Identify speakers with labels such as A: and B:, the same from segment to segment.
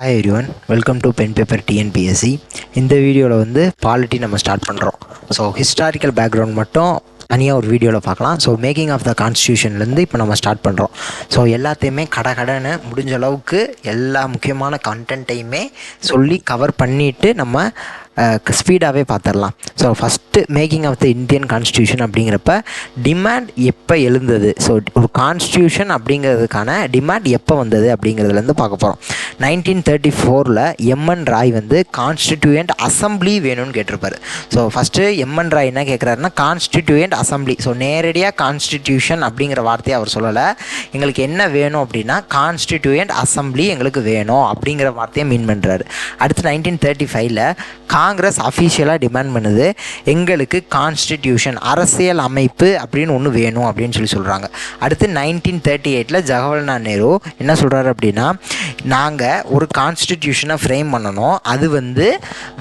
A: Hi everyone welcome to pen paper TNPSC இந்த வீடியோவில் வந்து பாலிட்டி நம்ம ஸ்டார்ட் பண்ணுறோம் ஸோ ஹிஸ்டாரிக்கல் பேக்ரவுண்ட் மட்டும் தனியாக ஒரு வீடியோவில் பார்க்கலாம். ஸோ மேக்கிங் ஆஃப் த கான்ஸ்டியூஷன்லேருந்து இப்போ நம்ம ஸ்டார்ட் பண்ணுறோம் ஸோ எல்லாத்தையுமே கடை கடன்னு முடிஞ்ச அளவுக்கு எல்லா முக்கியமான கண்டென்ட்டையுமே சொல்லி கவர் பண்ணிவிட்டு நம்ம ஸ்பீடாகவே பார்த்துடலாம் so first making of the Indian constitution அப்படிங்கிறப்ப டிமாண்ட் எப்போ எழுந்தது? ஸோ ஒரு கான்ஸ்டியூஷன் அப்படிங்கிறதுக்கான டிமாண்ட் எப்போ வந்தது அப்படிங்கிறதுலேருந்து பார்க்க போகிறோம் நைன்டீன் தேர்ட்டி ஃபோரில் எம்என் ராய் வந்து கான்ஸ்டிடியூயன்ட் அசம்பிளி வேணும்னு கேட்டிருப்பாரு. ஸோ ஃபஸ்ட்டு எம்என் ராய் என்ன கேட்குறாருன்னா கான்ஸ்டிடியூயன்ட் அசம்பிளி ஸோ நேரடியாக கான்ஸ்டிடியூஷன் அப்படிங்கிற வார்த்தையை அவர் சொல்லலை. எங்களுக்கு என்ன வேணும் அப்படின்னா கான்ஸ்டிடியூயன்ட் அசம்பிளி எங்களுக்கு வேணும் அப்படிங்கிற வார்த்தையை மீன் பண்ணுறாரு அடுத்து நைன்டீன் தேர்ட்டி ஃபைவ்ல கா காங்கிரஸ் அஃபீஷியலாக டிமாண்ட் பண்ணுது. எங்களுக்கு கான்ஸ்டிடியூஷன் அரசியல் அமைப்பு அப்படின்னு ஒன்று வேணும் அப்படின்னு சொல்லி சொல்கிறாங்க அடுத்து நைன்டீன் தேர்ட்டி எயிட்டில் ஜவஹர்லால் நேரு என்ன சொல்கிறாரு அப்படின்னா நாங்கள் ஒரு கான்ஸ்டிடியூஷனை ஃப்ரேம் பண்ணணும். அது வந்து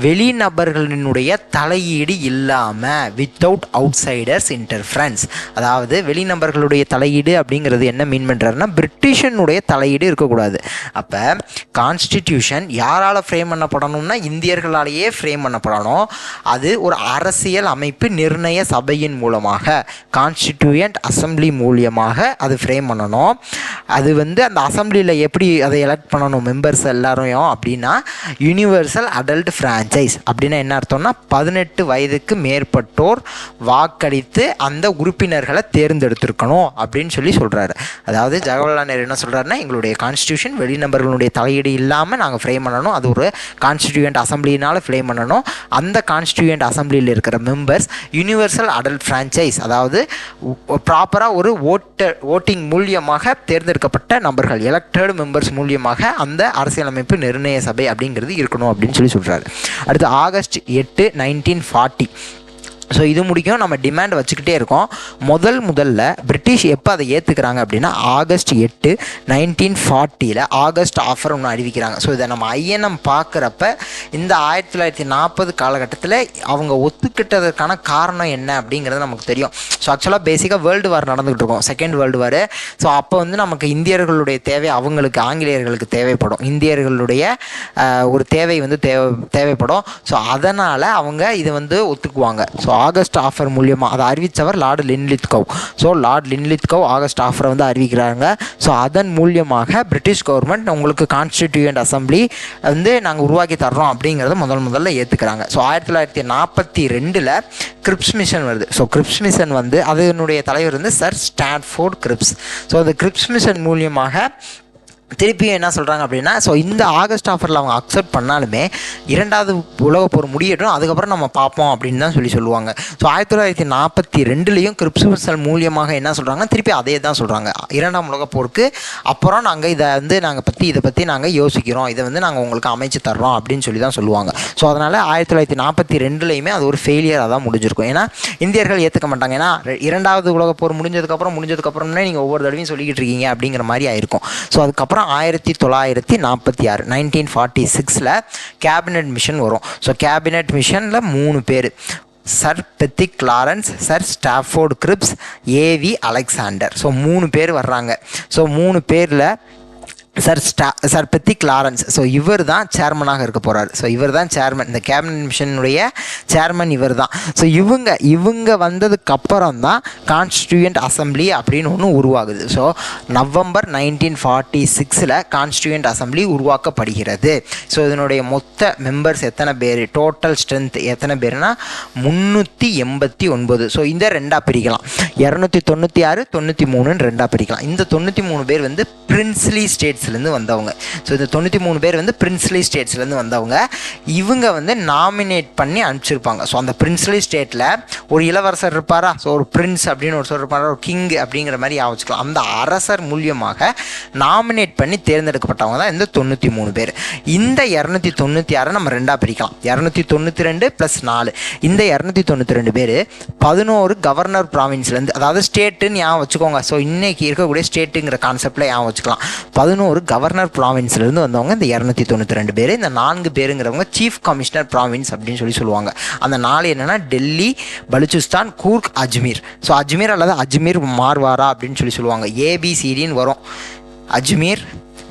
A: வெளிநபர்களினுடைய தலையீடு இல்லாமல் வித்தவுட் அவுட் சைடர்ஸ் இன்டர்ஃபரன்ஸ் அதாவது வெளிநபர்களுடைய தலையீடு அப்படிங்கிறது என்ன மீன் பண்ணுறாருன்னா பிரிட்டிஷனுடைய தலையீடு இருக்கக்கூடாது. அப்போ கான்ஸ்டிடியூஷன் யாரால் ஃப்ரேம் பண்ணப்படணும்னா இந்தியர்களாலேயே ஃப்ரேம் பண்ணப்படணும். அது ஒரு அரசியல் அமைப்பு நிர்ணய சபையின் மூலமாக கான்ஸ்டிடியூயன்ட் அசம்பிளி மூலியமாக அது ஃப்ரேம் பண்ணணும். அது வந்து அந்த அசம்பிளியில் எப்படி அதை எலெக்ட் பண்ணணும் மெம்பர்ஸ் எல்லாரையும் அப்படின்னா யூனிவர்சல் அடல்ட் ஃப்ரான்ச்சைஸ் அப்படின்னா என்ன அர்த்தம்னா பதினெட்டு வயதுக்கு மேற்பட்டோர் வாக்களித்து அந்த உறுப்பினர்களை தேர்ந்தெடுத்திருக்கணும் அப்படின்னு சொல்லி சொல்கிறாரு அதாவது ஜவஹர்லால் நேரு என்ன சொல்கிறாருன்னா எங்களுடைய கான்ஸ்டியூஷன் வெளிநபர்களுடைய தலையீடு இல்லாமல் நாங்கள் ஃப்ரேம் பண்ணணும். அது ஒரு கான்ஸ்டிடியூயன்ட் அசம்பிளினால் ஃப்ரேம் பண்ணணும். அந்த கான்ஸ்டிடியூயன்ட் அசம்பிளியில் இருக்கிற மெம்பர்ஸ் யூனிவர்சல் அடல்ட் ஃப்ரான்ச்சைஸ் அதாவது ப்ராப்பராக ஒரு ஓட்டர் ஓட்டிங் மூலியமாக தேர்ந்தெடுக்கப்பட்ட நபர்கள் எலெக்டட் மெம்பர்ஸ் மூலியமாக அந்த அரசியலமைப்பு நிர்ணய சபை அப்படிங்கிறது இருக்கணும் அப்படின்னு சொல்லி சொல்கிறாரு அடுத்து ஆகஸ்ட் எட்டு நைன்டீன் ஃபார்ட்டி ஸோ இது முடிக்கும் நம்ம டிமாண்ட் வச்சுக்கிட்டே இருக்கோம். முதல் முதல்ல பிரிட்டிஷ் எப்போ அதை ஏற்றுக்கிறாங்க அப்படின்னா ஆகஸ்ட் எட்டு நைன்டீன் ஃபார்ட்டியில் ஆகஸ்ட் ஆஃபர் ஒன்று அறிவிக்கிறாங்க. ஸோ இதை நம்ம ஐஎன்எம் பார்க்குறப்ப இந்த ஆயிரத்தி தொள்ளாயிரத்தி நாற்பது காலகட்டத்தில் அவங்க ஒத்துக்கிட்டதற்கான காரணம் என்ன அப்படிங்கிறது நமக்கு தெரியும். ஸோ ஆக்சுவலாக பேசிக்காக வேர்ல்டு வார் நடந்துகிட்டு இருக்கும். செகண்ட் வேர்ல்டு வார் ஸோ அப்போ வந்து நமக்கு இந்தியர்களுடைய தேவை அவங்களுக்கு ஆங்கிலேயர்களுக்கு தேவைப்படும். இந்தியர்களுடைய ஒரு தேவை வந்து தேவை தேவைப்படும். ஸோ அதனால் அவங்க இதை வந்து ஒத்துக்குவாங்க. ஸோ ஆகஸ்ட் ஆஃபர் மூலியமாக அதை அறிவித்தவர் lord Linlithgow. So lord Linlithgow August ஆஃபரை வந்து அறிவிக்கிறாங்க ஸோ அதன் மூலியமாக பிரிட்டிஷ் கவர்மெண்ட் உங்களுக்கு கான்ஸ்டிடியூண்ட் அசம்பிளி வந்து நாங்கள் உருவாக்கி தர்றோம் அப்படிங்கிறத முதல் முதல்ல ஏற்றுக்கிறாங்க ஸோ ஆயிரத்தி தொள்ளாயிரத்தி நாற்பத்தி ரெண்டில் கிரிப்ஸ் மிஷன் வருது. ஸோ கிரிப்ஸ் மிஷன் வந்து அதனுடைய தலைவர் வந்து சர் ஸ்டான்ஃபோர்ட் கிரிப்ஸ் ஸோ அந்த கிரிப்ஸ் மிஷன் மூலியமாக திருப்பியும் என்ன சொல்கிறாங்க அப்படின்னா ஸோ இந்த ஆகஸ்ட் ஆஃபரில் அவங்க அக்செப்ட் பண்ணாலுமே இரண்டாவது உலகப் போர் முடியட்டும் அதுக்கப்புறம் நம்ம பார்ப்போம் அப்படின்னு தான் சொல்லி சொல்லுவாங்க. ஸோ ஆயிரத்தி தொள்ளாயிரத்தி நாற்பத்தி ரெண்டுலேயும் கிரிப்சுவல்சல் மூலியமாக என்ன சொல்கிறாங்கன்னா திருப்பி அதே தான் சொல்கிறாங்க இரண்டாம் உலகப் போருக்கு அப்புறம் நாங்கள் இதை வந்து நாங்கள் பற்றி இதை பற்றி நாங்கள் யோசிக்கிறோம். இதை வந்து நாங்கள் உங்களுக்கு அமைச்சு தர்றோம் அப்படின்னு சொல்லி தான் சொல்லுவாங்க. ஸோ அதனால் ஆயிரத்தி தொள்ளாயிரத்தி நாற்பத்தி ரெண்டுலேயுமே அது ஒரு ஃபெயிலியராக தான் முடிஞ்சிருக்கும். ஏன்னா இந்தியர்கள் ஏற்றுக்க மாட்டாங்க. ஏன்னா இரண்டாவது உலகப் போர் முடிஞ்சதுக்கப்புறம் முடிஞ்சதுக்கப்புறமே நீங்கள் ஒவ்வொரு தடவையும் சொல்லிக்கிட்டு இருக்கீங்க அப்படிங்கிற மாதிரி ஆயிருக்கும். ஸோ அதுக்கப்புறம் ஆயிரத்தி தொள்ளாயிரத்தி நாற்பத்தி ஆறு நைன்டீன் ஃபார்ட்டி சிக்ஸில் கேபினெட் மிஷன் வரும் ஸோ கேபினெட் மிஷனில் மூணு பேர். Sir Pethick Lawrence sir Stafford Cripps AV Alexander so மூணு பேர் வர்றாங்க. ஸோ மூணு பேரில் சார் ஸ்டா சார் பெத்திக் லாரன்ஸ். ஸோ இவர் தான் சேர்மனாக இருக்க போகிறார் ஸோ இவர் தான் சேர்மன் இந்த கேபினட் மிஷனுடைய சேர்மன் இவர் தான் ஸோ இவங்க இவங்க வந்ததுக்கு அப்புறம் தான் கான்ஸ்டியூயன்ட் அசம்பிளி அப்படின்னு ஒன்று உருவாகுது. ஸோ நவம்பர் நைன்டீன் ஃபார்ட்டி சிக்ஸில் கான்ஸ்டியூயன்ட் அசம்பிளி உருவாக்கப்படுகிறது. ஸோ இதனுடைய மொத்த மெம்பர்ஸ் எத்தனை பேர்? டோட்டல் ஸ்ட்ரென்த் எத்தனை பேர்னா முந்நூற்றி எண்பத்தி ஒன்பது. ஸோ இந்த ரெண்டாக பிரிக்கலாம். இரநூத்தி தொண்ணூற்றி ஆறு தொண்ணூற்றி மூணுன்னு ரெண்டாக பிரிக்கலாம். இந்த தொண்ணூற்றி மூணு பேர் வந்து பிரின்ஸ்லி ஸ்டேட்ஸ் ஸ்டேட்ஸ்லேருந்து வந்தவங்க. ஸோ இந்த தொண்ணூற்றி மூணு பேர் வந்து பிரின்ஸ்லி ஸ்டேட்ஸ்லேருந்து வந்தவங்க. இவங்க வந்து நாமினேட் பண்ணி அனுப்பிச்சிருப்பாங்க. ஸோ அந்த பிரின்ஸ்லி ஸ்டேட்டில் ஒரு இளவரசர் இருப்பாரா? ஸோ ஒரு பிரின்ஸ் அப்படின்னு ஒரு இருப்பாரா? ஒரு கிங் அப்படிங்கிற மாதிரி யோசிச்சுக்கலாம் அந்த அரசர் மூலியமாக நாமினேட் பண்ணி தேர்ந்தெடுக்கப்பட்டவங்க தான் இந்த தொண்ணூற்றி மூணு பேர். இந்த இரநூத்தி தொண்ணூற்றி ஆறை நம்ம ரெண்டாக பிரிக்கலாம். இரநூத்தி தொண்ணூற்றி ரெண்டு ப்ளஸ் நாலு. இந்த இரநூத்தி தொண்ணூற்றி ரெண்டு பேர் பதினோரு கவர்னர் ப்ராவின்ஸ்லேருந்து அதாவது ஸ்டேட்டுன்னு ஞாபகம் வச்சுக்கோங்க. ஸோ இன்றைக்கி இருக்கக்கூடிய ஸ்டேட்டுங்கிற கான்செப்டில் ஞாபகம் வச்சுக்கலாம். பதினோரு கவர்னர் ப்ராவின்ஸ்லேருந்து வந்தவங்க இந்த இரநூத்தி தொண்ணூற்றி ரெண்டு பேர். இந்த நான்கு பேருங்கிறவங்க சீஃப் கமிஷனர் ப்ராவின்ஸ் அப்படின்னு சொல்லி சொல்லுவாங்க. அந்த நாள் என்னென்னா டெல்லி பலுச்சிஸ்தான் கூர்க் அஜ்மீர். ஸோ அஜ்மீர் அல்லது அஜ்மீர் மார்வாரா அப்படின்னு சொல்லி சொல்லுவாங்க. ஏபிசிடின்னு வரும். அஜ்மீர்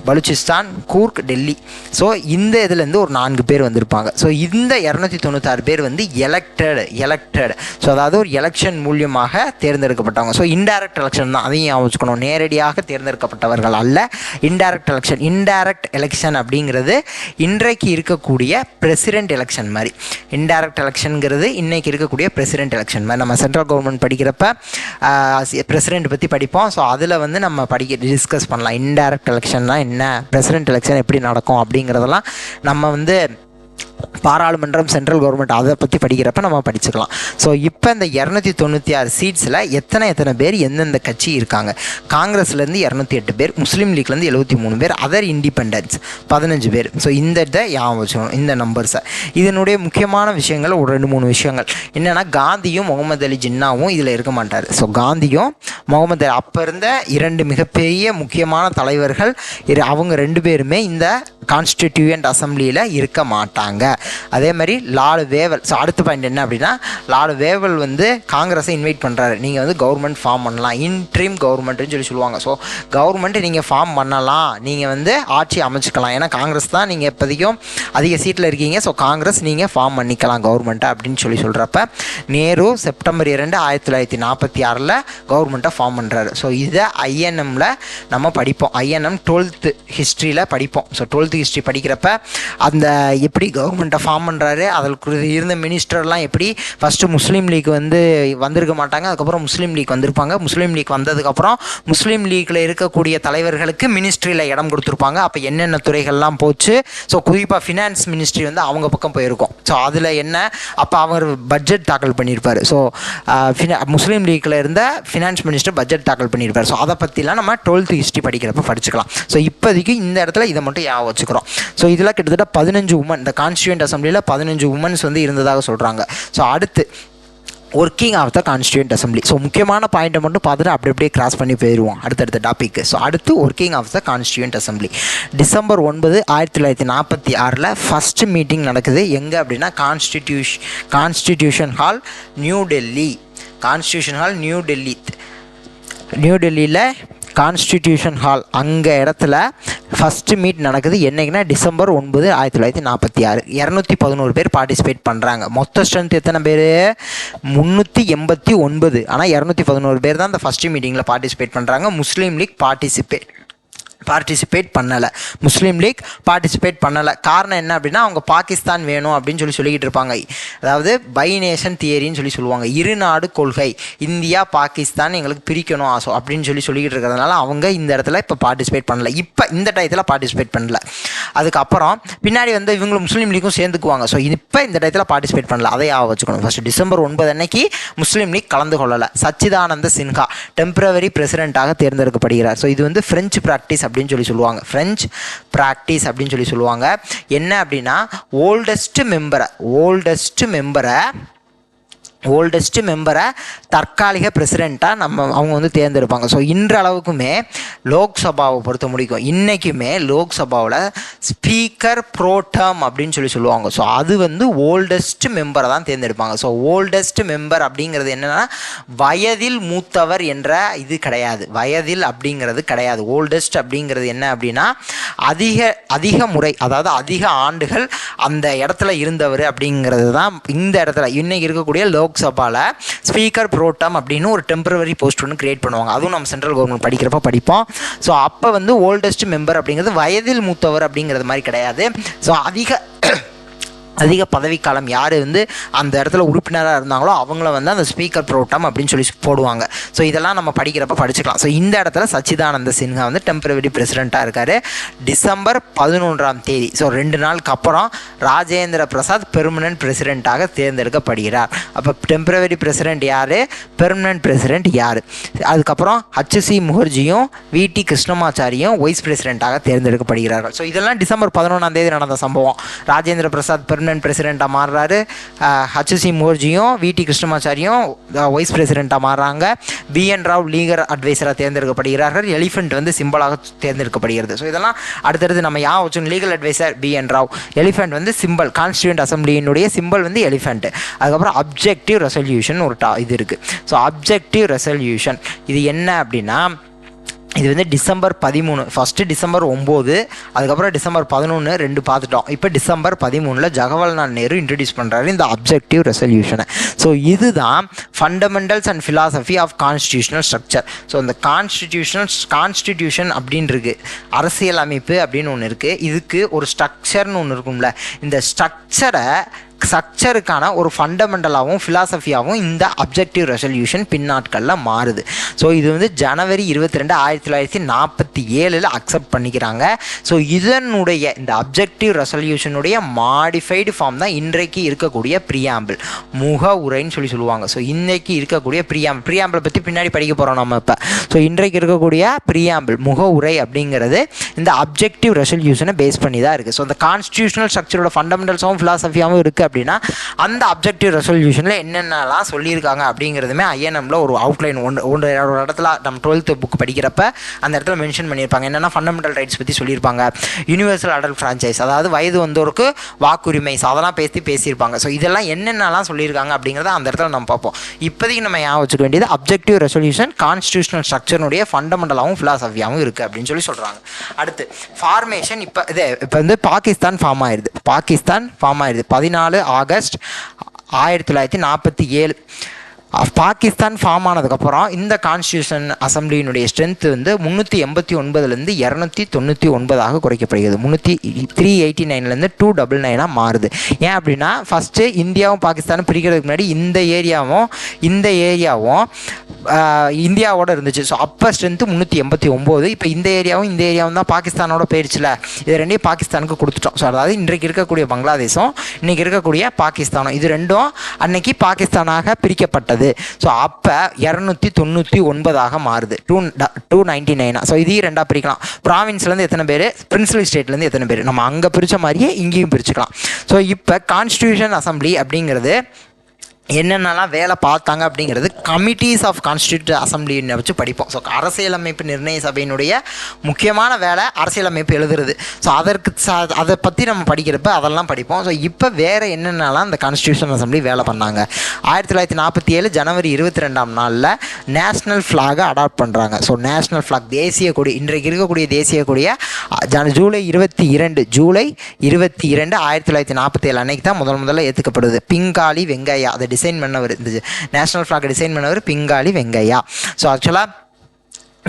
A: பலுச்சிஸ்தான் கூர்க் டெல்லி. ஸோ இந்த இதுலேருந்து ஒரு நான்கு பேர் வந்திருப்பாங்க. ஸோ இந்த இரநூத்தி தொண்ணூத்தாறு பேர் வந்து எலெக்டட் எலெக்டட் ஸோ அதாவது ஒரு எலெக்ஷன் மூலியமாக தேர்ந்தெடுக்கப்பட்டவங்க. ஸோ இன்டைரக்ட் எலெக்ஷன் தான். அதையும் ஞாபகம் நேரடியாக தேர்ந்தெடுக்கப்பட்டவர்கள் அல்ல. இன்டைரக்ட் எலெக்ஷன் இன்டைரக்ட் எலெக்ஷன் அப்படிங்கிறது இன்றைக்கு இருக்கக்கூடிய பிரசிடென்ட் எலெக்ஷன் மாதிரி. இன்டைரக்ட் எலெக்ஷனுங்கிறது இன்றைக்கி இருக்கக்கூடிய பிரசிடென்ட் எலெக்ஷன் மாதிரி. நம்ம சென்ட்ரல் கவர்மெண்ட் படிக்கிறப்ப பிரசிடென்ட் பற்றி படிப்போம். ஸோ அதில் வந்து நம்ம படிக்க டிஸ்கஸ் பண்ணலாம். இன்டைரக்ட் எலெக்ஷன்னா என்ன என்ன? பிரசிடென்ட் எலெக்ஷன் எப்படி நடக்கும் அப்படிங்கிறதெல்லாம் நம்ம வந்து பாராளுமன்றம் சென்ட்ரல் கவர்மெண்ட் அதை பற்றி படிக்கிறப்ப நம்ம படிச்சுக்கலாம். ஸோ இப்போ இந்த இரநூத்தி தொண்ணூற்றி ஆறு சீட்ஸில் எத்தனை எத்தனை பேர் எந்தெந்த கட்சி இருக்காங்க? காங்கிரஸ்லேருந்து இரநூத்தி எட்டு பேர் முஸ்லீம் லீக்லேருந்து எழுபத்தி மூணு பேர் அதர் இண்டிபெண்டன்ஸ் பதினஞ்சு பேர். ஸோ இந்த இதை ஞாபகம் வச்சுக்கணும் இந்த நம்பர்ஸை இதனுடைய முக்கியமான விஷயங்கள் ஒரு ரெண்டு மூணு விஷயங்கள். என்னென்னா காந்தியும் முகமது அலி ஜின்னாவும் இதில் இருக்க மாட்டார். ஸோ காந்தியும் முகமது அலி அப்போ இருந்த இரண்டு மிகப்பெரிய முக்கியமான தலைவர்கள் அவங்க ரெண்டு பேருமே இந்த கான்ஸ்டிடியூயன்ட் அசம்பிளியில் இருக்க மாட்டாங்க. அதே மாதிரி லாலு வேவல் ஸோ அடுத்த பாயிண்ட் என்ன அப்படின்னா லாலு வேவல் வந்து காங்கிரஸை இன்வைட் பண்ணுறாரு நீங்கள் வந்து கவர்மெண்ட் ஃபார்ம் பண்ணலாம். இன்ட்ரீம் கவர்மெண்ட்னு சொல்லி சொல்லுவாங்க. ஸோ கவர்மெண்ட் நீங்கள் ஃபார்ம் பண்ணலாம். நீங்கள் வந்து ஆட்சி அமைச்சுக்கலாம். ஏன்னா காங்கிரஸ் தான் நீங்கள் இப்போதைக்கும் அதிக சீட்டில் இருக்கீங்க. ஸோ காங்கிரஸ் நீங்கள் ஃபார்ம் பண்ணிக்கலாம் கவர்மெண்ட்டை அப்படின்னு சொல்லி சொல்கிறப்ப நேரு செப்டம்பர் இரண்டு ஆயிரத்தி தொள்ளாயிரத்தி நாற்பத்தி ஆறில் கவர்மெண்ட்டை ஃபார்ம் பண்ணுறாரு ஸோ இதை ஐஎன்எம்மில் நம்ம படிப்போம். ஐஎன்எம் டுவெல்த்து ஹிஸ்ட்ரியில் படிப்போம். ஸோ டுவெல்த்து ஹிஸ்ட்ரி படிக்கிறப்ப அந்த எப்படி கவர் கவர்மெண்ட்டை ஃபார்ம் பண்ணுறாரு அதற்கு இருந்த மினிஸ்டர்லாம் எப்படி ஃபஸ்ட்டு முஸ்லீம் லீக் வந்து வந்திருக்க மாட்டாங்க. அதுக்கப்புறம் முஸ்லீம் லீக் வந்திருப்பாங்க. முஸ்லீம் லீக் வந்ததுக்கப்புறம் முஸ்லீம் லீக்கில் இருக்கக்கூடிய தலைவர்களுக்கு மினிஸ்ட்ரியில் இடம் கொடுத்துருப்பாங்க. அப்போ என்னென்ன துறைகள்லாம் போச்சு? ஸோ குறிப்பாக ஃபினான்ஸ் மினிஸ்ட்ரி வந்து அவங்க பக்கம் போயிருக்கும். ஸோ அதில் என்ன? அப்போ அவர் பட்ஜெட் தாக்கல் பண்ணியிருப்பார். ஸோ முஸ்லீம் லீக்கில் இருந்த ஃபினான்ஸ் மினிஸ்டர் பட்ஜெட் தாக்கல் பண்ணியிருப்பார். ஸோ அதை பற்றிலாம் நம்ம டுவெல்த்து ஹிஸ்ட்ரி படிக்கிறப்ப படிச்சுக்கலாம். ஸோ இப்போதைக்கு இந்த இடத்துல இதை மட்டும் ஞாபகம் வச்சுக்கிறோம். ஸோ இதெல்லாம் கிட்டத்தட்ட பதினஞ்சு உமன் இந்த கான்ஸ்டியூண்ட் அசம்பிளியில் பதினஞ்சு உமன்ஸ் வந்து இருந்ததாக சொல்கிறாங்க ஸோ அடுத்து working of the constituent assembly so முக்கியமான பாயிண்ட்டை மட்டும் பார்த்துட்டு அப்படி அப்படியே கிராஸ் பண்ணி போயிடுவோம் அடுத்தடுத்த டாபிக் ஸோ அடுத்து working of the constituent assembly December ஒன்பது ஆயிரத்தி தொள்ளாயிரத்தி நாற்பத்தி ஆறில் ஃபஸ்ட்டு மீட்டிங் நடக்குது. எங்கே அப்படின்னா constitution constitution hall new Delhi constitution hall new Delhi new டெல்லியில் கான்ஸ்டிடியூஷன் ஹால் அங்கே இடத்துல ஃபஸ்ட்டு மீட் நடக்குது. என்றைக்குன்னா டிசம்பர் ஒன்பது ஆயிரத்தி தொள்ளாயிரத்தி நாற்பத்தி ஆறு. இரநூத்தி பதினோரு பேர் பார்ட்டிசிபேட் பண்ணுறாங்க மொத்த ஸ்ட்ரென்த் எத்தனை பேர்? முந்நூற்றி எண்பத்தி ஒன்பது. ஆனால் இரநூத்தி பதினோரு பேர் தான் அந்த ஃபஸ்ட்டு மீட்டிங்கில் பார்ட்டிசிபேட் பண்ணுறாங்க முஸ்லீம் லீக் பார்ட்டிசிபேட் பார்ட்டிசிபேட் பண்ணலை. முஸ்லீம் லீக் பார்ட்டிசிபேட் பண்ணலை. காரணம் என்ன அப்படின்னா அவங்க பாகிஸ்தான் வேணும் அப்படின்னு சொல்லி சொல்லிக்கிட்டு இருப்பாங்க. அதாவது பை நேஷன் தியரின்னு சொல்லி சொல்லுவாங்க. இரு நாடு கொள்கை. இந்தியா பாகிஸ்தான் எங்களுக்கு பிரிக்கணும் ஆசோ அப்படின்னு சொல்லி சொல்லிக்கிட்டு இருக்கிறதுனால அவங்க இந்த இடத்துல இப்போ பார்ட்டிசிபேட் பண்ணல. இப்போ இந்த டயத்தில் பார்ட்டிசிபேட் பண்ணல. அதுக்கப்புறம் பின்னாடி வந்து இவங்களும் முஸ்லீம் லீக்கும் சேர்ந்துக்குவாங்க. ஸோ இப்போ இந்த டயத்தில் பார்ட்டிசிபேட் பண்ணல. அதை ஆக வச்சுக்கணும். ஃபஸ்ட் டிசம்பர் ஒன்பது அன்னைக்கு முஸ்லீம் லீக் கலந்து கொள்ளலை. சச்சிதானந்த சின்ஹா டெம்பரவரி பிரசிடென்ட்டாக தேர்ந்தெடுக்கப்படுகிறார். ஸோ இது வந்து ஃப்ரெஞ்சு ப்ராக்டிஸ் அப்படின்னு சொல்லி சொல்லுவாங்க. ஃப்ரெஞ்ச் ப்ராக்டிஸ் அப்படின்னு சொல்லி சொல்லுவாங்க. என்ன அப்படின்னா ஓல்டஸ்ட் மெம்பரை ஓல்டஸ்ட் மெம்பரை ஓல்டஸ்ட் மெம்பரை தற்காலிக பிரசிடெண்ட்டாக நம்ம அவங்க வந்து தேர்ந்தெடுப்பாங்க. ஸோ இன்றளவுக்குமே லோக்சபாவை பொறுத்த முடிக்கும். இன்றைக்குமே லோக்சபாவில் ஸ்பீக்கர் ப்ரோடம் அப்படின்னு சொல்லி சொல்லுவாங்க. ஸோ அது வந்து ஓல்டஸ்ட் மெம்பரை தான் தேர்ந்தெடுப்பாங்க. ஸோ ஓல்டஸ்ட் மெம்பர் அப்படிங்கிறது என்னென்னா வயதில் மூத்தவர் என்ற இது கிடையாது. வயதில் அப்படிங்கிறது கிடையாது. ஓல்டஸ்ட் அப்படிங்கிறது என்ன அப்படின்னா அதிக அதிக முறை அதாவது அதிக ஆண்டுகள் அந்த இடத்துல இருந்தவர் அப்படிங்கிறது தான் இந்த இடத்துல. இன்றைக்கி இருக்கக்கூடிய லோக் லோக்சபாவில் ஸ்பீக்கர் ப்ரோட்டம் அப்படின்னு ஒரு டெம்பரவரி போஸ்ட் ஒன்று கிரியேட் பண்ணுவாங்க. அதுவும் நம்ம சென்ட்ரல் கவர்மெண்ட் படிக்கிறப்ப படிப்போம். ஸோ அப்போ வந்து ஓல்டஸ்ட் மெம்பர் அப்படிங்கிறது வயதில் மூத்தவர் அப்படிங்கிறது மாதிரி கிடையாது. ஸோ அதிக அதிக பதவிக்காலம் யார் வந்து அந்த இடத்துல உறுப்பினராக இருந்தாங்களோ அவங்கள வந்து அந்த ஸ்பீக்கர் ப்ரோட்டம் அப்படின்னு சொல்லி போடுவாங்க. ஸோ இதெல்லாம் நம்ம படிக்கிறப்ப படிச்சுக்கலாம். ஸோ இந்த இடத்துல சச்சிதானந்த சின்ஹா வந்து டெம்பரவரி பிரசிடெண்ட்டாக இருக்கார். டிசம்பர் பதினொன்றாம் தேதி. ஸோ ரெண்டு நாளுக்கு அப்புறம் ராஜேந்திர பிரசாத் பெர்மனன்ட் பிரசிடெண்ட்டாக தேர்ந்தெடுக்கப்படுகிறார். அப்போ டெம்பரவரி பிரசிடெண்ட் யார்? பெர்மனன்ட் பிரசிடெண்ட் யார்? அதுக்கப்புறம் ஹச்சி முகர்ஜியும் விடி கிருஷ்ணமாச்சாரியும் வைஸ் பிரசிடெண்ட்டாக தேர்ந்தெடுக்கப்படுகிறார்கள். ஸோ இதெல்லாம் டிசம்பர் பதினொன்றாம் தேதி நடந்த சம்பவம். ராஜேந்திர பிரசாத் பெர்மனன்ட் பிரசிடெண்ட்டாக மாறுறாரு. ஹச்சி மோர்ஜியும் விடி கிருஷ்ணமாச்சாரியும் வைஸ் பிரசிடெண்ட்டாக மாறுறாங்க. பிஎன் ராவ் லீகர் அட்வைசராக தேர்ந்தெடுக்கப்படுகிறார்கள். எலிஃபென்ட் வந்து சிம்பிளாக தேர்ந்தெடுக்கப்படுகிறது. ஸோ இதெல்லாம் அடுத்தடுத்து நம்ம யா வச்சோம் legal adviser BN Rao elephant வந்து சிம்பிள் கான்ஸ்டியூண்ட் அசம்பிளியினுடைய சிம்பிள் வந்து எலிஃபென்ட் அதுக்கப்புறம் அப்ஜெக்டிவ் ரெசல்யூஷன் ஒரு டா இது இருக்குது ஸோ அப்ஜெக்டிவ் ரெசல்யூஷன் இது என்ன அப்படின்னா இது வந்து டிசம்பர் பதிமூணு. ஃபஸ்ட்டு டிசம்பர் ஒம்பது அதுக்கப்புறம் டிசம்பர் பதினொன்று ரெண்டு பார்த்துட்டோம். இப்போ டிசம்பர் பதிமூணில் ஜவஹர்லால் நேரு இன்ட்ரடியூஸ் பண்ணுறாரு இந்த அப்ஜெக்டிவ் ரெசல்யூஷனை ஸோ இதுதான் fundamentals and philosophy of constitutional structure so இந்த கான்ஸ்டியூஷனல் கான்ஸ்டிடியூஷன் அப்படின்னு இருக்குது அரசியல் அமைப்பு அப்படின்னு ஒன்று இருக்குது இதுக்கு ஒரு ஸ்ட்ரக்சர்னு ஒன்று இருக்கும்ல. இந்த ஸ்ட்ரக்சரை ஸ்ட்ரக்சருக்கான ஒரு ஃபண்டமெண்டலாகவும் ஃபிலாசபியாகவும் இந்த அப்ஜெக்டிவ் ரெசல்யூஷன் பின்னாட்களில் மாறுது. ஸோ இது வந்து ஜனவரி இருபத்தி ரெண்டு ஆயிரத்தி தொள்ளாயிரத்தி நாற்பத்தி ஏழில் அக்செப்ட் பண்ணிக்கிறாங்க. ஸோ இதனுடைய இந்த அப்ஜெக்டிவ் ரெசல்யூஷனுடைய மாடிஃபைடு ஃபார்ம் தான் இன்றைக்கு இருக்கக்கூடிய ப்ரியாம்பிள் முக உரைன்னு சொல்லி சொல்லுவாங்க. ஸோ இன்றைக்கு இருக்கக்கூடிய ப்ரியாம் ப்ரியாம்பிளை பற்றி பின்னாடி படிக்க போகிறோம் நம்ம இப்போ. ஸோ இன்றைக்கு இருக்கக்கூடிய ப்ரியாம்பிள் முக உரை அப்படிங்கிறது இந்த அப்ஜெக்டிவ் ரெசல்யூஷனை பேஸ் பண்ணி தான் இருக்குது ஸோ இந்த கான்ஸ்டியூஷனல் ஸ்ட்ரக்சரோட ஃபண்டமெண்டல்ஸாகவும் ஃபிலாசபியாகவும் இருக்குது அப்படின்னா அந்த அப்ஜெக்டிவ் ரெசல்யூஷனில் என்னென்னலாம் சொல்லியிருக்காங்க அப்படிங்கிறதுமே ஐஎன்எம்ல ஒரு அவுட்லைன் ஒன்று ஒன்று ஒரு இடத்துல நம்ம டுவெல்த்து புக் படிக்கிறப்ப அந்த இடத்துல மென்ஷன் பண்ணியிருப்பாங்க. என்னென்னா ஃபண்டமெண்டல் ரைட்ஸ் பற்றி சொல்லியிருப்பாங்க. யூனிவர்சல் அடல்ட் ஃப்ரான்ச்சைஸ் அதாவது வயது வந்தோருக்கு வாக்குரிமை அதெல்லாம் பேசி பேசியிருப்பாங்க. ஸோ இதெல்லாம் என்னென்னலாம் சொல்லியிருக்காங்க அப்படிங்கிறத அந்த இடத்துல நம்ம பார்ப்போம். இப்போதைக்கு நம்ம ஞாபகம் வச்சுக்க வேண்டியது அப்ஜெக்டிவ் ரெசல்யூஷன் கான்ஸ்டியூஷனல் ஸ்ட்ரக்சருடைய ஃபண்டமெண்டலாகவும் ஃபிலாசபியாகவும் இருக்குது அப்படின்னு சொல்லி சொல்கிறாங்க அடுத்து ஃபார்மேஷன் இப்போ இது இப்போ வந்து பாகிஸ்தான் ஃபார்ம் ஆயிடுது பாகிஸ்தான் ஃபார்ம் ஆயிடுது பதினாலு ஆகஸ்ட் ஆயிரத்தி தொள்ளாயிரத்தி நாற்பத்தி ஏழு. பாகிஸ்தான் ஃபார்ம் ஆனதுக்கப்புறம் இந்த கான்ஸ்டியூஷன் அசம்பிளியினுடைய ஸ்ட்ரென்த் வந்து முந்நூற்றி எண்பத்தி ஒன்பதுலேருந்து இரநூத்தி தொண்ணூற்றி ஒன்பதாக குறைக்கப்படுகிறது. முந்நூற்றி த்ரீ எயிட்டி நைன்லேருந்து டூ டபுள் நைனாக மாறுது. ஏன் அப்படின்னா ஃபஸ்ட்டு இந்தியாவும் பாகிஸ்தானும் பிரிக்கிறதுக்கு முன்னாடி இந்த ஏரியாவும் இந்த ஏரியாவும் இந்தியாவோட இருந்துச்சு. ஸோ அப்போ ஸ்ட்ரென்த்து முந்நூற்றி எண்பத்தி ஒம்பது இப்போ இந்த ஏரியாவும் இந்த ஏரியாவும் தான் பாகிஸ்தானோட போயிடுச்சுல. இது ரெண்டையும் பாகிஸ்தானுக்கு கொடுத்துட்டோம். ஸோ அதாவது இன்றைக்கு இருக்கக்கூடிய பங்களாதேஷும் இன்றைக்கி இருக்கக்கூடிய பாகிஸ்தானும். இது ரெண்டும் அன்னைக்கு பாகிஸ்தானாக பிரிக்கப்பட்டது. ஸோ அப்போ இரநூத்தி தொண்ணூற்றி ஒன்பதாக மாறுது. டூ டூ நைன்டி நைனா ஸோ இதையும் ரெண்டாக பிரிக்கலாம். ப்ராவின்ஸ்லேருந்து எத்தனை பேர்? பிரின்சிபல் ஸ்டேட்லேருந்து எத்தனை பேர்? நம்ம அங்கே பிரித்த மாதிரியே இங்கேயும் பிரிச்சுக்கலாம். ஸோ இப்போ கான்ஸ்டியூஷன் அசம்பிளி அப்படிங்கிறது என்னென்னலாம் வேலை பார்த்தாங்க அப்படிங்கிறது கமிட்டிஸ் ஆஃப் கான்ஸ்டியூட் அசம்பிளின்னு வச்சு படிப்போம். ஸோ அரசியலமைப்பு நிர்ணய சபையினுடைய முக்கியமான வேலை அரசியலமைப்பு எழுதுறது. ஸோ அதற்கு அதை பற்றி நம்ம படிக்கிறப்ப அதெல்லாம் படிப்போம். ஸோ இப்போ வேறு என்னென்னலாம் அந்த கான்ஸ்டியூஷன் அசம்பிளி வேலை பண்ணாங்க? ஆயிரத்தி தொள்ளாயிரத்தி நாற்பத்தி ஏழு ஜனவரி இருபத்தி ரெண்டாம் நாளில் நேஷ்னல் ஃப்ளாகை அடாப்ட் பண்ணுறாங்க ஸோ நேஷ்னல் ஃப்ளாக் தேசிய கொடி இன்றைக்கு இருக்கக்கூடிய தேசிய கொடியை ஜன ஜூலை இருபத்தி இரண்டு ஜூலை இருபத்தி இரண்டு ஆயிரத்தி தொள்ளாயிரத்தி நாற்பத்தி ஏழு அன்னைக்கு தான் முதல் முதல்ல ஏற்றுக்கப்படுது பிங்காலி வெங்கையா அதை டிசைன் பண்ணவர் இந்த நேஷனல் ஃப்ளாக் டிசைன் பண்ணவர் பிங்காலி வெங்கையா. ஸோ ஆக்சுவலாக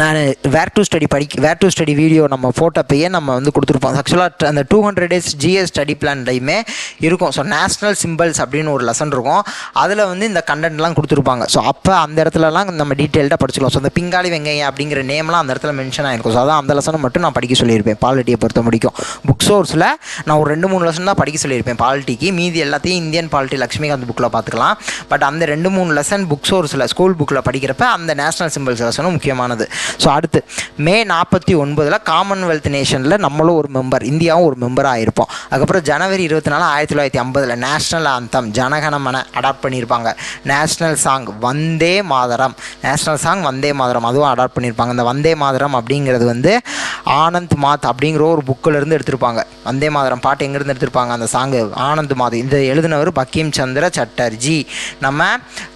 A: நான் வேர் டு ஸ்டடி படிக்க வேர் டு ஸ்டடி வீடியோ நம்ம போட்டப்பயே நம்ம வந்து கொடுத்துருப்போம். ஆக்சுவலாக அந்த two hundred days GS study பிளான்லையுமே இருக்கும். ஸோ நேஷ்னல் சிம்பிள்ஸ் அப்படின்னு ஒரு லெசன் இருக்கும். அதில் வந்து இந்த கண்டென்ட்லாம் கொடுத்துருப்பாங்க. ஸோ அப்போ அந்த இடத்துலலாம் நம்ம டீட்டெயில்டாக படிச்சுக்கலாம். ஸோ அந்த பிங்காளி வெங்கையம் அப்படிங்கிற நேம்லாம் அந்த இடத்துல மென்ஷன் ஆகிருக்கும் ஸோ அதான் அந்த லெசனை மட்டும் நான் படிக்க சொல்லியிருப்பேன். பாலிட்டியை பொறுத்த முடிக்கும் புக் சோர்ஸில் நான் ஒரு ரெண்டு மூணு லெசன் தான் படிக்க சொல்லியிருப்பேன். பாலிட்டிக்கு மீதி எல்லாத்தையும் இந்தியன் பாலிட்டி லக்ஷ்மிகாந்த் புக்கில் பார்த்துக்கலாம். பட் அந்த ரெண்டு மூணு லெசன் புக் சோர்ஸில் ஸ்கூல் புக்கில் படிக்கிறப்ப அந்த நேஷனல் சிம்பிள்ஸ் லெசனும் முக்கியமானது. ஸோ அடுத்து மே நாற்பத்தி ஒன்பதில் காமன்வெல்த் நேஷனில் நம்மளும் ஒரு மெம்பர் இந்தியாவும் ஒரு மெம்பராக இருப்போம் அதுக்கப்புறம் ஜனவரி இருபத்தி நாலு ஆயிரத்தி தொள்ளாயிரத்தி ஐம்பதில் நேஷ்னல் ஆந்தம் ஜனகணமன அடாப்ட் பண்ணியிருப்பாங்க. National song Vande Mataram. National song Vande Mataram. அதுவும் அடாப்ட் பண்ணியிருப்பாங்க. இந்த வந்தே மாதரம் அப்படிங்கிறது வந்து ஆனந்த் மாத் அப்படிங்கிற ஒரு புக்கில் இருந்து எடுத்திருப்பாங்க. வந்தே மாதரம் பாட்டு எங்கேருந்து எடுத்திருப்பாங்க? அந்த சாங்கு ஆனந்த் மாத். இந்த எழுதினவர் பக்கீம் சந்திர சட்டர்ஜி. நம்ம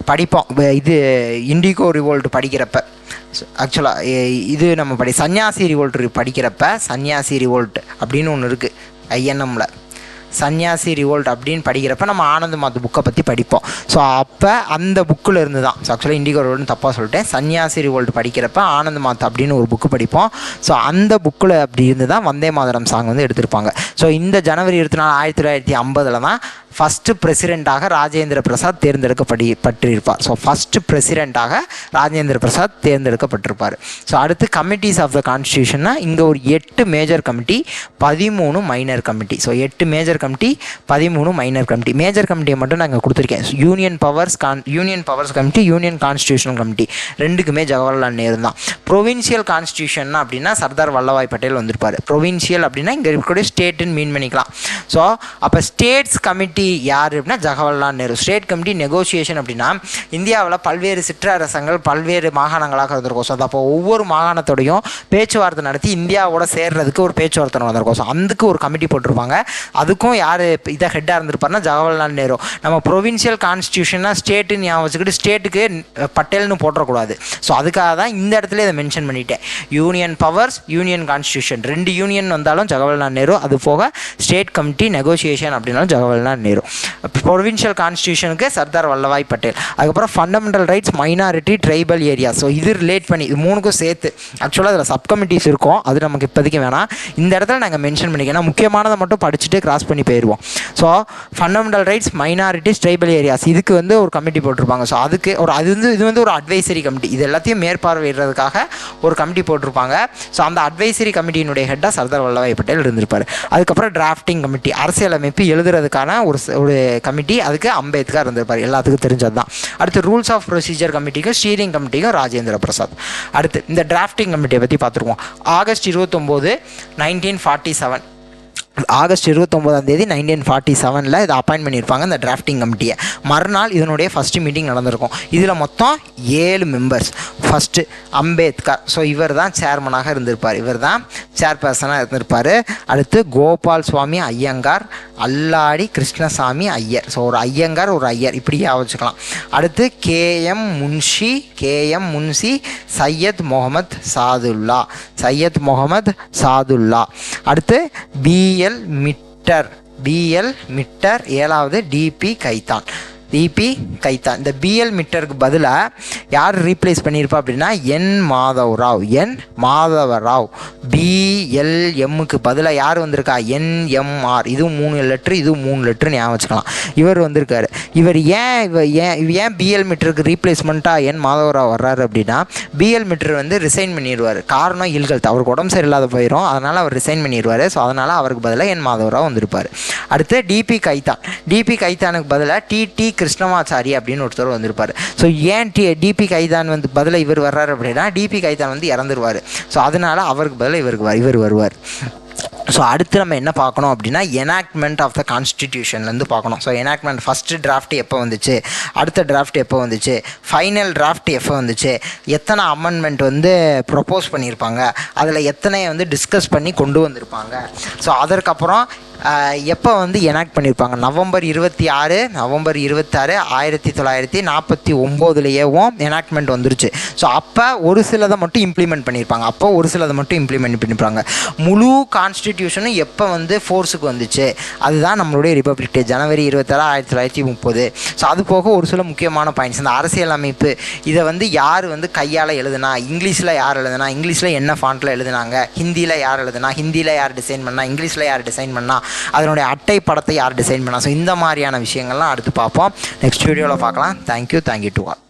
A: படிப்போம். இது இண்டிகோ ரிவோல்ட் படிக்கிறப்ப. ஆக்சுவலாக இது நம்ம படி சன்னியாசி ரிவோல்ட் படிக்கிறப்ப சன்னியாசி ரிவோல்ட் அப்படின்னு ஒன்று இருக்குது ஐஎன்எம்மில் சன்னியாசி ரிவோல்ட் அப்படின்னு படிக்கிறப்ப நம்ம ஆனந்த மாத் புக்கை பற்றி படிப்போம். ஸோ அப்போ அந்த புக்கில் இருந்து தான் ஸோ ஆக்சுவலாக இண்டிகோ ரோடுன்னு தப்பாக சொல்லிட்டேன். சன்னியாசி ரிவோல்ட் படிக்கிறப்ப ஆனந்த மாத் அப்படின்னு ஒரு புக்கு படிப்போம். ஸோ அந்த புக்கில் அப்படி இருந்து தான் வந்தே மாதரம் சாங் வந்து எடுத்திருப்பாங்க. ஸோ இந்த ஜனவரி இருபத்தி நாலு ஆயிரத்தி தொள்ளாயிரத்தி ஐம்பதில் தான் ஃபஸ்ட்டு பிரசிடெண்ட்டாக ராஜேந்திர பிரசாத் தேர்ந்தெடுக்கப்படி பட்டிருப்பார். ஸோ ஃபஸ்ட்டு பிரசிடெண்ட்டாக ராஜேந்திர பிரசாத் தேர்ந்தெடுக்கப்பட்டிருப்பார். ஸோ அடுத்து கமிட்டிஸ் ஆஃப் த கான்ஸ்டியூஷன்னா இங்கே ஒரு எட்டு மேஜர் கமிட்டி பதிமூணு மைனர் கமிட்டி ஸோ எட்டு மேஜர் கமிட்டி பதிமூணு மைனர் கமிட்டி மேஜர் கமிட்டியை மட்டும் நான் இங்கே கொடுத்துருக்கேன். Union powers con union powers committee union constitutional committee ரெண்டுக்குமே ஜவஹர்லால் நேரு தான். ப்ரொவின்சியல் கான்ஸ்டியூஷன் அப்படின்னா சர்தார் வல்லபாய் பட்டேல் வந்திருப்பார். ப்ரொவின்சியல் அப்படின்னா இங்கே இருக்கக்கூடிய ஸ்டேட்டுன்னு மீன் பண்ணிக்கலாம். ஸோ அப்போ ஸ்டேட்ஸ் கமிட்டி யார் அப்படின்னா Jawaharlal Nehru. State committee negotiation அப்படின்னா இந்தியாவில் பல்வேறு சிற்றரசங்கள் பல்வேறு மாகாணங்களாக இருந்திருக்கும். ஸோ அப்போ ஒவ்வொரு மாகாணத்தோடையும் பேச்சுவார்த்தை நடத்தி இந்தியாவோட சேர்றதுக்கு ஒரு பேச்சுவார்த்தை நடந்திருக்கும். ஸோ அதுக்கு ஒரு கமிட்டி போட்டிருப்பாங்க. அதுக்கும் யார் இதை ஹெட்டாக இருந்திருப்பாருன்னா ஜவஹர்லால் நேரு. நம்ம ப்ரொவின்சியல் கான்ஸ்டியூஷனாக ஸ்டேட்டுன்னு ஞாபகம் வச்சுக்கிட்டு ஸ்டேட்டுக்கு பட்டேல்னு போட்டக்கூடாது ஸோ அதுக்காக தான் இந்த இடத்துல இதை மென்ஷன் பண்ணிட்டேன். யூனியன் பவர்ஸ் யூனியன் கான்ஸ்டியூஷன் ரெண்டு யூனியன் வந்தாலும் ஜவஹர்லால் நேரு அது போக ஸ்டேட் கமிட்டி நெகோசியேஷன் அப்படின்னாலும் ஜவஹர்லால் நேரு ப்ரொவின்ஷியல் கான்ஸ்டியூஷனுக்கு சர்தார் வல்லபாய் பட்டேல் அதுக்கப்புறம் fundamental rights minority tribal area so இது ரிலேட் பண்ணி இது மூணுக்கும் சேர்த்து ஆக்சுவலாக அதில் சப் கமிட்டிஸ் இருக்கும் அது நமக்கு இப்போதைக்கு வேணாம் இந்த இடத்துல நாங்கள் மென்ஷன் பண்ணிக்கணும் முக்கியமானதை மட்டும் படிச்சுட்டு கிராஸ் பண்ணி போயிடுவோம் so fundamental rights minorities tribal areas இதுக்கு வந்து ஒரு கமிட்டி போட்டிருப்பாங்க ஸோ அதுக்கு ஒரு அது வந்து இது வந்து ஒரு அட்வைசரி கமிட்டி இது எல்லாத்தையும் மேற்பார்வையிடுறதுக்காக ஒரு கமிட்டி போட்டிருப்பாங்க ஸோ அந்த அட்வைசரி கமிட்டியினுடைய ஹெட்டாக சர்தார் வல்லபாய் பட்டேல் இருந்திருப்பார் அதுக்கப்புறம் டிராஃப்டிங் கமிட்டி அரசியலமைப்பு எழுதுறதுக்கான ஒரு ஒரு கமிட்டி அதுக்கு அம்பேத்கர் இருந்திருப்பார். எல்லாத்துக்கும் தெரிஞ்சது தான் அடுத்து ரூல்ஸ் ஆஃப் ப்ரொசீஜர் கமிட்டிக்கும் ஸ்டீரிங் கமிட்டிக்கும் ராஜேந்திர பிரசாத். அடுத்து இந்த டிராஃப்டிங் கமிட்டியை பற்றி பார்த்துருவோம். ஆகஸ்ட் இருபத்தொம்போது நைன்டீன் ஃபார்ட்டி செவன் ஆகஸ்ட் இருபத்தொம்போதாம் தேதி நைன்டீன் ஃபார்ட்டி செவனில் இதை அப்பாயின்ட் பண்ணியிருப்பாங்க இந்த டிராஃப்டிங் கமிட்டியை மறுநாள் இதனுடைய ஃபஸ்ட்டு மீட்டிங் நடந்திருக்கும். இதில் மொத்தம் ஏழு மெம்பர்ஸ் ஃபஸ்ட்டு அம்பேத்கர். ஸோ இவர் தான் சேர்மனாக இருந்திருப்பார். இவர் தான் சேர்பர்சனாக இருந்திருப்பார். அடுத்து கோபால் சுவாமி ஐயங்கார் அல்லாடி கிருஷ்ணசாமி ஐயர். ஸோ ஒரு ஐயங்கார் ஒரு ஐயர். இப்படியே வச்சுக்கலாம் அடுத்து கேஎம் முன்ஷி கேஎம் முன்ஷி சையத் முகமது சாதுல்லா. சையத் முகமது சாதுல்லா. அடுத்து பிஎல் மிட்டர் டிஎல் மிட்டர் ஏழாவது டிபி கைத்தான். டிபி கைத்தா இந்த பிஎல் மிட்டருக்கு பதிலாக யார் ரீப்ளேஸ் பண்ணியிருப்பா அப்படின்னா என் மாதவ ராவ் என் மாதவ ராவ் பிஎல்எம்முக்கு பதிலாக யார் வந்திருக்கா? என்எம்ஆர் இதுவும் மூணு லெட்ரு இதுவும் மூணு லெட்ரு ஞாபகம் வச்சுக்கலாம். இவர் வந்திருக்காரு. இவர் ஏன் இவ ஏன் இவ ஏன் பிஎல் மீட்டருக்கு ரீப்ளேஸ்மெண்ட்டாக என் மாதவராவ் வர்றாரு அப்படின்னா பிஎல் மீட்டர் வந்து ரிசைன் பண்ணிடுவார் காரணம் இல்கல்த். அவருக்கு உடம்பு சரியில்லாத போயிடும் அதனால் அவர் ரிசைன் பண்ணிடுவார் ஸோ அதனால் அவருக்கு பதிலாக என் மாதவராவ் வந்திருப்பார். அடுத்து டிபி கைத்தான் டிபி கைத்தானுக்கு பதிலாக டிடி கிருஷ்ணமாச்சாரி அப்படின்னு ஒருத்தர் வந்திருப்பார். ஸோ ஏன் டி டிபி கைதான் வந்து பதிலாக இவர் வர்றாரு அப்படின்னா டிபி கைதான் வந்து இறந்துருவார். ஸோ அதனால் அவருக்கு பதிலாக இவருக்கு இவர் வருவார். ஸோ அடுத்து நம்ம என்ன பார்க்கணும் அப்படின்னா எனாக்ட்மெண்ட் ஆஃப் த கான்ஸ்டிடியூஷன்லேருந்து பார்க்கணும். ஸோ எனாக்ட்மெண்ட் ஃபஸ்ட்டு டிராஃப்ட் எப்போ வந்துச்சு? அடுத்த டிராஃப்ட் எப்போ வந்துச்சு? ஃபைனல் டிராஃப்ட் எப்போ வந்துச்சு? எத்தனை அமெண்ட்மெண்ட் வந்து ப்ரொப்போஸ் பண்ணியிருப்பாங்க அதில் எத்தனை வந்து டிஸ்கஸ் பண்ணி கொண்டு வந்திருப்பாங்க? ஸோ அதற்கப்புறம் எப்போ வந்து எனாக்ட் பண்ணியிருப்பாங்க நவம்பர் இருபத்தி ஆறு நவம்பர் இருபத்தாறு ஆயிரத்தி தொள்ளாயிரத்தி நாற்பத்தி ஒம்போதுலேயேவும் எனாக்ட்மெண்ட் வந்துருச்சு. ஸோ அப்போ ஒரு சிலதை மட்டும் இம்ப்ளிமெண்ட் பண்ணியிருப்பாங்க அப்போ ஒரு சிலதை மட்டும் இம்ப்ளிமெண்ட் பண்ணியிருப்பாங்க முழு கான்ஸ்டிடியூஷனும் எப்போ வந்து ஃபோர்ஸுக்கு வந்துச்சு? அதுதான் நம்மளுடைய ரிப்பப்ளிக் டே ஜனவரி இருபத்தாறு ஆயிரத்தி தொள்ளாயிரத்தி முப்பது. ஸோ அது போக ஒரு சில முக்கியமான பாயிண்ட்ஸ் இந்த அரசியல் அமைப்பு இதை வந்து யார் வந்து கையால் எழுதுனா? இங்கிலீஷில் யார் எழுதுனா? இங்கிலீஷில் என்ன ஃபாண்ட்டில் எழுதுனாங்க? ஹிந்தியில் யார் எழுதுனா? ஹிந்தியில் யார் டிசைன் பண்ணால் இங்கிலீஷில் யார் டிசைன் பண்ணால் அதனுடைய அட்டை படத்தை யார் டிசைன் பண்ணால் ஸோ இந்த மாதிரியான விஷயங்கள்லாம் அடுத்து பார்ப்போம். நெக்ஸ்ட் வீடியோவில் பார்க்கலாம். Thank you thank you to all